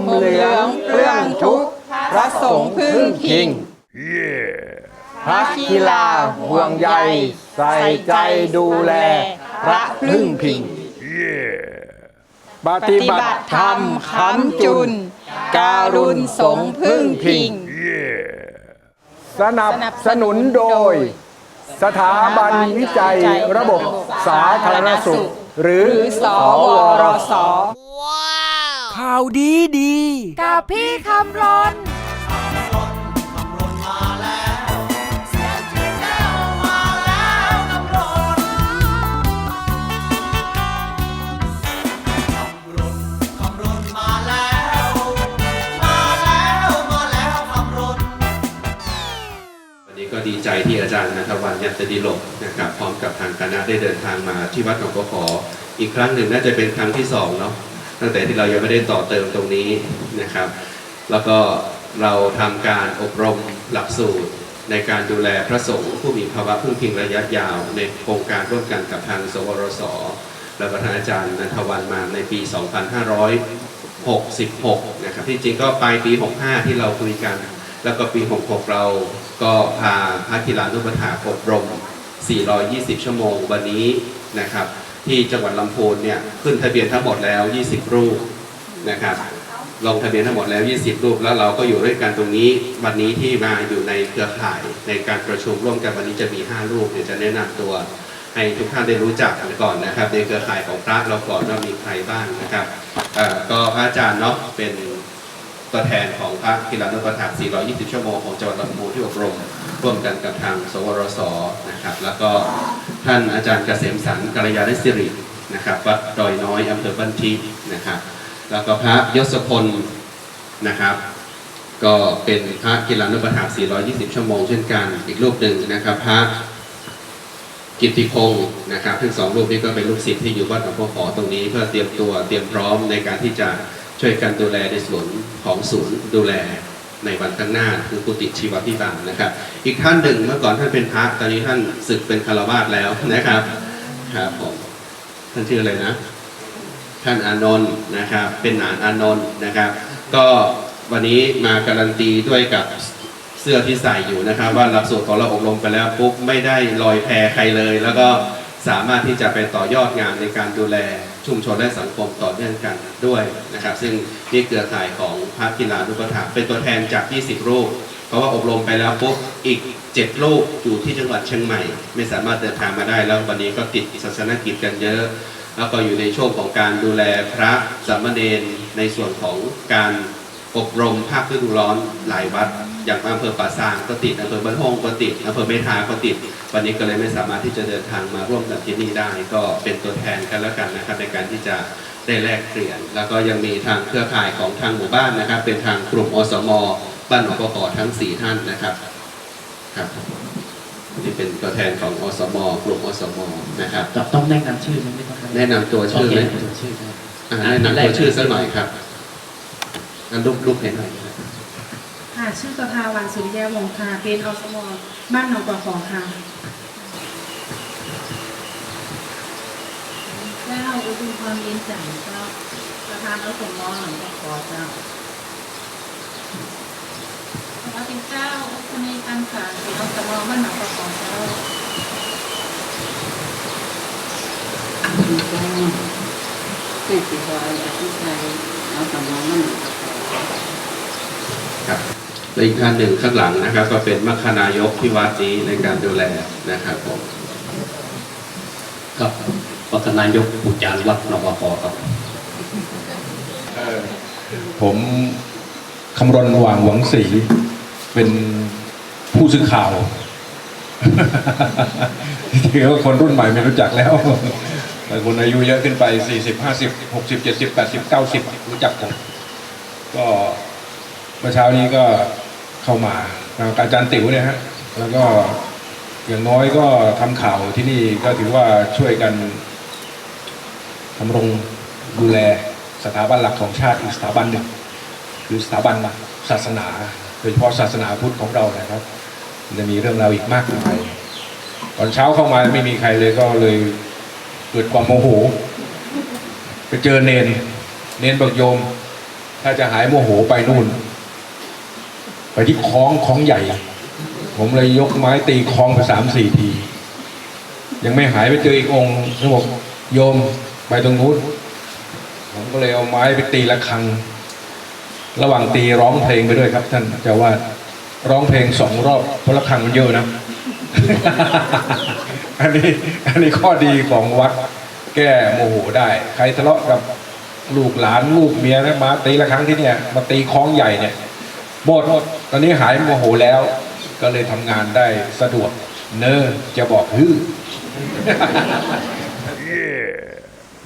มเหลืองเปลื้องทุกข์พระสงฆ์พึ่งพิงพระกีฬาห่วงใยใส่ใจดูแล พระพึ่งพิงปฏิบัติธรรมคำจุน การุณสงฆ์พึ่งพิง สนับสนุนโดย สถาบันวิจัยระบบสาธารณสุข หรือหรือสวรส ข่าวดีดี กับพี่คำรนวันนี้ก็ดีใจที่อาจารย์นัทวันยัตติโลกนะครับพร้อมกับทางคณะได้เดินทางมาที่วัดหนองกขออีกครั้งหนึ่งน่าจะเป็นครั้งที่สองเนาะ ตั้งแต่ที่เรายังไม่ได้ต่อเติมตรงนี้นะครับ แล้วก็เราทำการอบรมหลักสูตร ในการดูแลพระสงฆ์ผู้มีภาวะพึ่งพิงระยะยาว ในโครงการร่วมกันกับทางสวรสและประธานอาจารย์นันทวันมาในปี 2566 นะครับ ที่จริงก็ปลายปี 65 ที่เราคุยกัน แล้วก็ปี 66 เราก็พาพระกีฬานุปถาอบรม 420 ชั่วโมงวันนี้นะครับ ที่จังหวัดลำพูนเนี่ยขึ้นทะเบียนทั้งหมดแล้ว 20 รูปนะครับลงทะเบียนทั้งหมดแล้ว 20 รูป แล้วเราก็อยู่ด้วยกันตรงนี้ วันนี้ที่มาอยู่ในเครือข่ายในการประชุมร่วมกันวันนี้จะมี 5 รูปเดี๋ยวจะแนะนำตัวให้ทุกท่านได้รู้จักกันก่อนนะครับ ในเครือข่ายของพระเราก่อนว่ามีใครบ้างนะครับก็พระอาจารย์เนาะเป็นตัวแทนของพระกีฬานุปถัมภ์420 ชั่วโมงของจังหวัดลำพูนที่อบรม ร่วมกันกับทางสวรสนะครับ แล้วก็ท่านอาจารย์เกษมสันกัลยาณสิรินะครับวัดดอยน้อยอำเภอบันทินะครับ แล้วก็พระยศพลนะครับ ก็เป็นพระกีฬานุปถัมภ์420 ชั่วโมงเช่นกันอีกรูปหนึ่งนะครับพระกิตติพงศ์นะครับทั้งสองรูปนี้ก็เป็นลูกศิษย์ที่อยู่วัดหลวงพ่อขอตรงนี้เพื่อเตรียมตัวเตรียมพร้อมในการที่จะช่วยกันดูแลในส่วนของศูนย์ดูแล ในวันข้างหน้าคือกุฏิชีวพิบาลนะครับ อีกท่านหนึ่งเมื่อก่อนท่านเป็นพระตอนนี้ท่านศึกเป็นคารวาสแล้วนะครับครับผมท่านชื่ออะไรนะ ท่านอานนท์นะครับ เป็นหนานอานนท์นะครับ ก็วันนี้มาการันตีด้วยกับเสื้อที่ใส่อยู่นะครับ ว่าหลักสูตรของเราอบรมไปแล้วปุ๊บไม่ได้ลอยแพใครเลย แล้วก็สามารถที่จะไปต่อยอดงานในการดูแล ชุมชนและสังคมต่อเนื่องกันด้วยนะครับ ซึ่งนี่เครือข่ายของพระกีฬานุปถัมภ์เป็นตัวแทนจาก 20 รูป เพราะว่าอบรมไปแล้วปุ๊บอีก 7 รูปอยู่ที่จังหวัดเชียงใหม่ ไม่สามารถเดินทางมาได้ แล้ววันนี้ก็ติดศาสนกิจกันเยอะ แล้วก็อยู่ในช่วงของการดูแลพระสามเณรในส่วนของการอบรมภาคฤดูร้อนหลายวัด อย่างอำเภอป่าซางก็ติดอำเภอบ้านห้องก็ติดอำเภอเมทาก็ติด วันนี้ก็เลยไม่สามารถที่จะเดินทางมาร่วมกับที่นี่ได้ ก็เป็นตัวแทนกันแล้วกันนะครับในการที่จะได้แลกเปลี่ยน แล้วก็ยังมีทางเครือข่ายของทางหมู่บ้านนะครับ เป็นทางกลุ่มอสมบ้านหนองประกอทั้งสี่ท่านนะครับครับนี่เป็นตัวแทนของอสมกลุ่มอสมนะครับต้องแนะนำชื่อไหมไม่ต้องแนะนำตัวชื่อไหมโเคชื่อครับอ่าแนะนำตัวชื่อสักหน่อยครับอันรูปรูปเห็นหน่อย ครับค่ะ ชื่อประภาวันสุริยาวงศ์ค่ะ เป็นอสมบ้านหนองกว่าขอค่ะเจ้าอุทุมพรเย็นจันทร์เจ้าประธานอสมหนองตะขอเจ้าพระเป็นเจ้าคุณในตังสารเป็นอสมบ้านหนองตะขอเจ้าเป็นสิบอยอธิชัยเอาสมองมันครับ และอีกท่านหนึ่งข้างหลังนะครับ ก็เป็นมัคคณายกที่วัดนี้ในการดูแลนะครับผมครับวัฒนายกปุจารวัดนวพครับ ผมคำรณหว่างหวังศรีเป็นผู้สื่อข่าวที่จริงๆแล้วคนรุ่นใหม่ไม่รู้จักแล้วแต่คนอายุเยอะขึ้นไป40 50 60 70 80 90รู้จักผมก็เมื่อเช้านี้ก็ เข้ามากับอาจารย์ติ๋วเนี่ยฮะแล้วก็อย่างน้อยก็ทำข่าวที่นี่ก็ถือว่าช่วยกันทำรงดูแลสถาบันหลักของชาติอีกสถาบันหนึ่งคือสถาบันศาสนา โดยเฉพาะศาสนาพุทธของเรานะครับ จะมีเรื่องราวอีกมากมายตอนเช้าเข้ามาไม่มีใครเลยก็เลยเกิดความโมโห ไปเจอเนน เนนบอกโยม ถ้าจะหายโมโหไปนู่น ไปที่คลองคลองใหญ่ ผมเลยยกไม้ตีคลองไปสามสี่ที ยังไม่หายไปเจออีกองค์เขาบอกโยมไปตรงนู้นผมก็เลยเอาไม้ไปตีละครัง ระหว่างตีร้องเพลงไปด้วยครับ ท่านเจ้าว่าดร้องเพลงสองรอบเพราะละครังมันเยอะนะ อันนี้อันนี้ข้อดีของวัดแก้โมโหได้ ใครทะเลาะกับลูกหลานลูกเมียนะมาตีละครั้งที่เนี่ย มาตีคล้องใหญ่เนี่ย หมดตอนนี้หายโมโหแล้ว ก็เลยทำงานได้สะดวก เนอจะบอกฮือ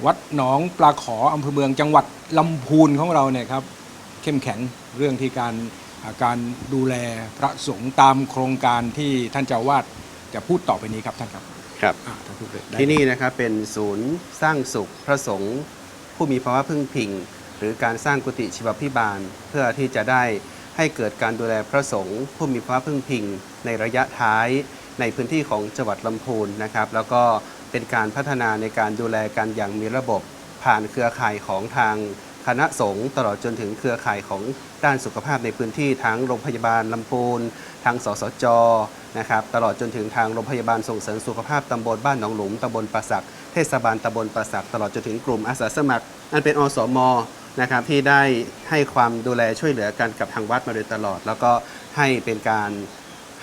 วัดหนองปลาขออำเภอเมืองจังหวัดลำพูนของเราเนี่ยครับ เข้มแข็งเรื่องที่การอ่าการดูแลพระสงฆ์ตามโครงการที่ท่านเจ้าวาดจะพูดต่อไปนี้ครับท่านครับครับอ่าท่านพูดเลยได้ที่นี่นะครับเป็นศูนย์สร้างสุขพระสงฆ์ผู้มีภาวะพึ่งพิง หรือการสร้างกุฏิชีวพิบาลเพื่อที่จะได้ ให้เกิดการดูแลพระสงฆ์ผู้มีภาวะพึ่งพิง ในระยะท้ายในพื้นที่ของจังหวัดลำพูนนะครับ แล้วก็เป็นการพัฒนาในการดูแลกันอย่างมีระบบ ผ่านเครือข่ายของทางคณะสงฆ์ตลอดจนถึงเครือข่ายของด้านสุขภาพในพื้นที่ทั้งโรงพยาบาลลำพูนทางสสจนะครับตลอดจนถึงทางโรงพยาบาลส่งเสริมสุขภาพตำบลบ้านหนองหลุมตำบลปราสักเทศบาลตำบลปราสักตลอดจนถึงกลุ่มอาสาสมัคร อันเป็นอสม นะครับที่ได้ให้ความดูแลช่วยเหลือกันกับทางวัดมาโดยตลอด แล้วก็ให้เป็นการ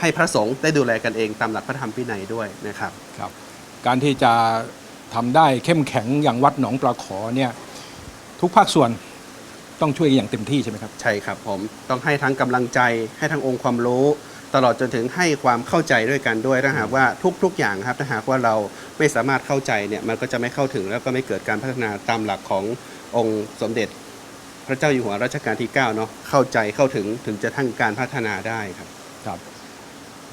ให้พระสงฆ์ได้ดูแลกันเองตามหลักพระธรรมพินัยด้วยนะครับครับ การที่จะทำได้เข้มแข็งอย่างวัดหนองปลาขอเนี่ยทุกภาคส่วนต้องช่วยกันอย่างเต็มที่ใช่ไหมครับ ใช่ครับผมต้องให้ทั้งกำลังใจให้ทั้งองค์ความรู้ ตลอดจนถึงให้ความเข้าใจด้วยกันด้วยถ้าหากว่าทุกๆอย่างครับถ้าหากว่าเราไม่สามารถเข้าใจเนี่ยมันก็จะไม่เข้าถึงแล้วก็ไม่เกิดการพัฒนาตามหลักขององค์สมเด็จ พระเจ้าอยู่หัวรัชกาลที่9เนาะเข้าใจเข้าถึงถึงจะทั้งการพัฒนาได้ครับครับ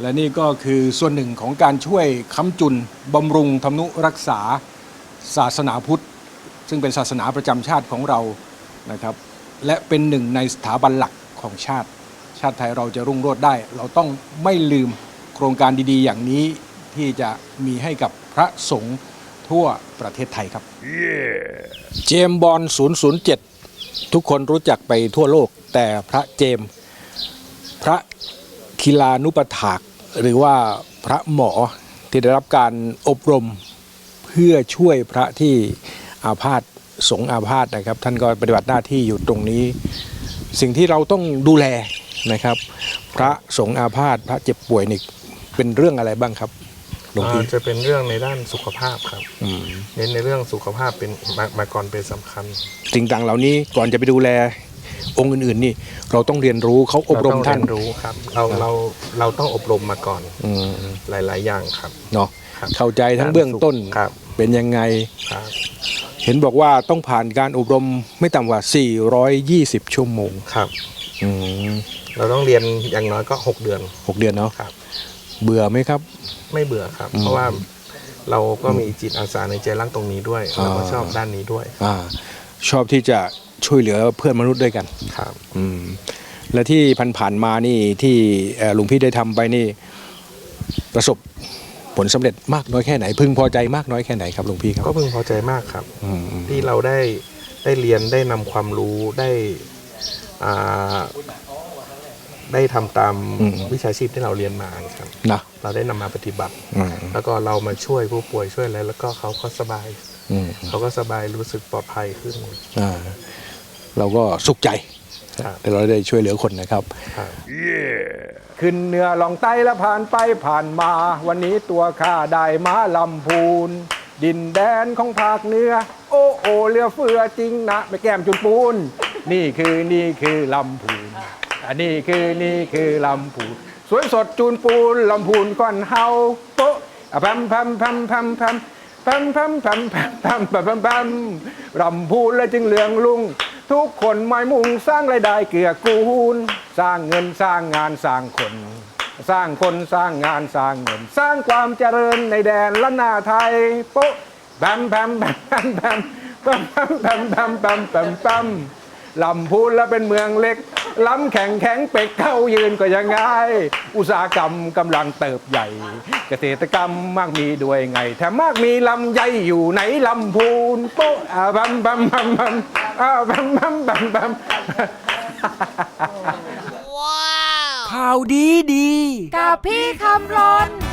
และนี่ก็คือส่วนหนึ่งของการช่วยค้ำจุนบำรุงทำนุรักษาศาสนาพุทธ ซึ่งเป็นศาสนาประจำชาติของเรานะครับ และเป็นหนึ่งในสถาบันหลักของชาติ ชาติไทยเราจะรุ่งโรจน์ได้ เราต้องไม่ลืมโครงการดีๆ อย่างนี้ที่จะมีให้กับพระสงฆ์ทั่วประเทศไทยครับ เจมส์บอล007 ทุกคนรู้จักไปทั่วโลก แต่พระเจม พระคีลานุปถาก หรือว่าพระหมอที่ได้รับการอบรมเพื่อช่วยพระที่อาพาธสงอาพาธนะครับ ท่านก็ปฏิบัติหน้าที่อยู่ตรงนี้ สิ่งที่เราต้องดูแล นะครับ พระสงฆ์อาพาธพระเจ็บป่วยนี่เป็นเรื่องอะไรบ้างครับหลวงพี่อ่าจะเป็นเรื่องในด้านสุขภาพครับอืมเน้นในเรื่องสุขภาพเป็นมามาก่อนเป็นสำคัญ สิ่งต่างเหล่านี้ก่อนจะไปดูแลองค์อื่นๆนี่เราต้องเรียนรู้เขาอบรมเต้องท่านเรียรู้ครับเราเราเราต้องอบรมมาก่อนอืมหลาย ๆ อย่างครับเนาะครับเข้าใจทั้งเบื้องต้นครับเป็นยังไงครับเห็นบอกว่าต้องผ่านการอบรมไม่ต่ำกว่า 420 ชั่วโมงครับอืม เราต้องเรียนอย่างน้อยก็6เดือน หกเดือนเนาะครับ เบื่อไหมครับ ไม่เบื่อครับอืมเพราะว่าเราก็มีจิตอาสาในใจรักตรงนี้ด้วยอ่าเราก็ชอบด้านนี้ด้วยอ่า ชอบที่จะช่วยเหลือเพื่อนมนุษย์ด้วยกันครับ อืม และที่ผ่านๆมานี่ที่เอ่อหลวงพี่ได้ทำไปนี่ ประสบผลสำเร็จมากน้อยแค่ไหน พึงพอใจมากน้อยแค่ไหนครับหลวงพี่ครับก็พึงพอใจมากครับอืมอืมที่เราได้ได้เรียนได้นำความรู้ได้อ่า ได้ทำตามวิชาชีพที่เราเรียนมาครับ นะ เราได้นำมาปฏิบัติ อืม แล้วก็เรามาช่วยผู้ป่วยช่วยอะไรแล้วก็เขาก็สบาย อืมเขาก็สบายรู้สึกปลอดภัยขึ้นอ่าเราก็สุขใจครับแต่เราได้ช่วยเหลือคนนะครับ ครับ ขึ้นเหนือลองไต้และผ่านไปผ่านมา วันนี้ตัวข้าได้มาลำพูน ดินแดนของภาคเหนือ โอ้โอเรือเฟือจริงนะไม่แก้มจุนปูน นี่คือนี่คือลำพูน อันนี้คือนี่คือลำพูนสวยสดจูนปูนลำพูนก้อนเฮาโป๊ะอะพัมพัมพัมพัมพัมพัมพัมพัมพัมพัมพัมพัมพัมลำพูนและจึงเหลืองลุง ทุกคนหมายมุ่งสร้างรายได้เกื้อกูล สร้างเงินสร้างงานสร้างคน สร้างคนสร้างงานสร้างเงิน สร้างความเจริญในแดนละนาไทยโป๊ะแบมแบมแบมแบมแบมแบมแบมแบมแบมแบมแบมลำพูนแล้วเป็นเมืองเล็ก ล้ำแข็งแข็งเป็กเข้ายืนก็ยังไง อุตสาหกรรมกำลังเติบใหญ่ เกษตรกรรมมากมีด้วยไงแถมมากมีลำไยอยู่ไหนลำพูนโป๊ะอ่าบัมบัมบัมบัมอ่าบัมบัมบัมบัมข่าวดีดี กับพี่คำรน